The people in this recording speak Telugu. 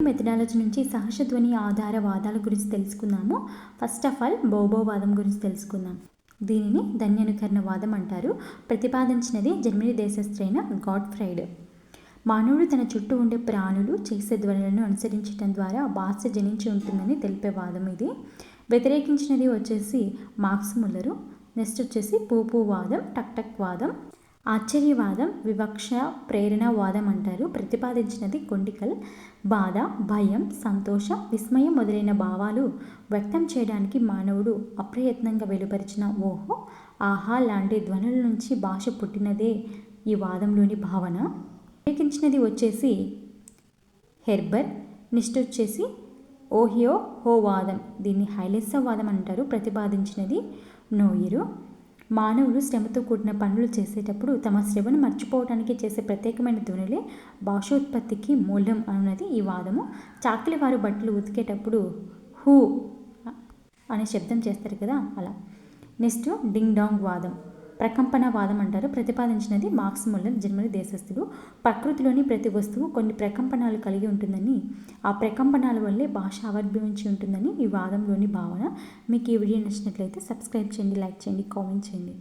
మెథడాలజీ నుంచి సహజధ్వని ఆధార వాదాల గురించి తెలుసుకుందాము. ఫస్ట్ ఆఫ్ ఆల్ బోబోవాదం గురించి తెలుసుకుందాం. దీనిని ధన్యనుకరణ వాదం అంటారు. ప్రతిపాదించినది జర్మనీ దేశస్థైన గాడ్ ఫ్రైడ్ మానవుడు తన చుట్టూ ఉండే ప్రాణులు చేసే ధ్వనులను అనుసరించడం ద్వారా భాష జనించి ఉంటుందని తెలిపే వాదం ఇది. వ్యతిరేకించినది వచ్చేసి మార్క్స్ ముల్లరు. నెక్స్ట్ వచ్చేసి పూపు వాదం టక్ టక్ వాదం. ఆశ్చర్యవాదం వివక్ష ప్రేరణ వాదం అంటారు. ప్రతిపాదించినది కొండికల్ బాధ భయం సంతోషం విస్మయం మొదలైన భావాలు వ్యక్తం చేయడానికి మానవుడు అప్రయత్నంగా వెలుపరిచిన ఓహో ఆహా లాంటి ధ్వనుల నుంచి భాష పుట్టినదే ఈ వాదంలోని భావన. వ్యతిరేకించినది వచ్చేసి హెర్బర్ నెక్స్ట్ వచ్చేసి ఓహియో హో వాదం. దీన్ని హైలెస్స వాదం అంటారు. ప్రతిపాదించినది నోయిరు. మానవులు శ్రమతో కూడిన పనులు చేసేటప్పుడు తమ శ్రమను మర్చిపోవడానికి చేసే ప్రత్యేకమైన ధ్వనులే భాషోత్పత్తికి మూలం అన్నది ఈ వాదము. చాకిలి వారు బట్టలు ఉతికేటప్పుడు హూ అనే శబ్దం చేస్తారు కదా అలా. నెక్స్ట్ డింగ్ డాంగ్ వాదం. ప్రకంపన వాదం అంటారు. ప్రతిపాదించినది మార్క్స్ ముల్లర్ జర్మనీ దేశస్థుడు ప్రకృతిలోని ప్రతి వస్తువు కొన్ని ప్రకంపనాలు కలిగి ఉంటుందని ఆ ప్రకంపనాల వల్లే భాష ఆవిర్భవించి ఉంటుందని ఈ వాదంలోని భావన. మీకు ఈ వీడియో నచ్చినట్లయితే సబ్స్క్రైబ్ చేయండి లైక్ చేయండి కామెంట్ చేయండి.